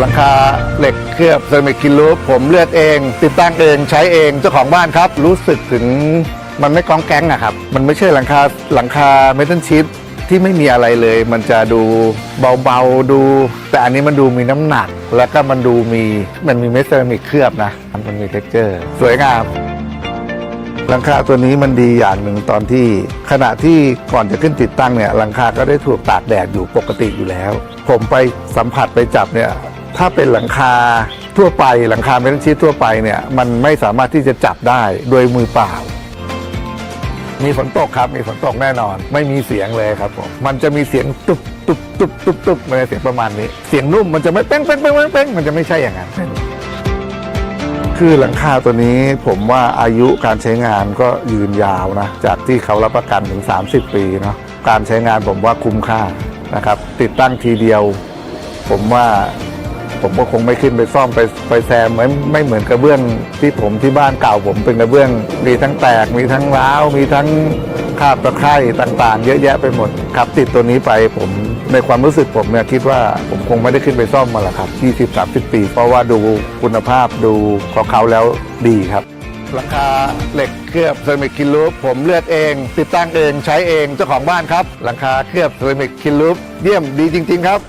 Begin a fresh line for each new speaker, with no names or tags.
หลังคาเหล็กเคลือบเซรามิกคินรูปผมเลือกเอง ติดตั้งเองใช้เองเจ้าของบ้านครับ รู้สึกถึงมันไม่กองแก๊งอะครับ มันไม่ใช่หลังคาหลังคาเมทัลชีทที่ไม่มีอะไรเลย มันจะดูเบาๆดู แต่อันนี้มันดูมีน้ำหนัก แล้วก็มันดูมีมันมีเมเซรามิกเคลือบนะ มันมีเท็กเจอร์ สวยงามหลังคาตัวนี้มันดีอย่างหนึ่งตอนที่ขณะที่ก่อนจะขึ้นติดตั้งเนี่ยหลังคาก็ได้ถูกตากแดดอยู่ปกติอยู่แล้ว ผมไปสัมผัสไปจับเนี่ย ถ้าเป็นหลังคาทั่วไปหลังคาเมทัลชีททั่วไปเนี่ยมันไม่สามารถที่จะจับได้โดยมือเปล่า มีฝนตกครับมีฝนตกแน่นอน ไม่มีเสียงเลยครับผมมันจะมีเสียงตุบตุบตุบตุบตุบมันจะเสียงประมาณนี้ เสียงนุ่มมันจะไม่เป้งเป้งเป้งเป้งมันจะไม่ใช่อย่างนั้นคือหลังคาตัวนี้ผมว่าอายุการใช้งานก็ยืนยาวนะจากที่เขารับประกันถึง 30 ปีเนาะการใช้งานผมว่าคุ้มค่านะครับติดตั้งทีเดียว ผมว่า ผมก็คงไม่ขึ้นไปซ่อมไปไปแซมไม่ไม่เหมือนกระเบื้องที่ผมที่บ้านเก่าผมเป็นกระเบื้อง มีทั้งแตกมีทั้งร้าวมีทั้งคาบตะไคร่ต่างๆ เยอะแยะไปหมดครับ ติดตัวนี้ไปผมในความรู้สึกผมเนี่ยคิดว่าผมคงไม่ได้ขึ้นไปซ่อมมาหรอกครับ 20-30 ปี เพราะว่าดูคุณภาพดูของเขาแล้วดีครับหลังคาเหล็กเคลือบเซรามิกคินลูปผมเลือกเอง ติดตั้งเองใช้เองเจ้าของบ้านครับหลังคาเคลือบเซรามิกคินลูปเยี่ยมดีจริง ๆ ครับ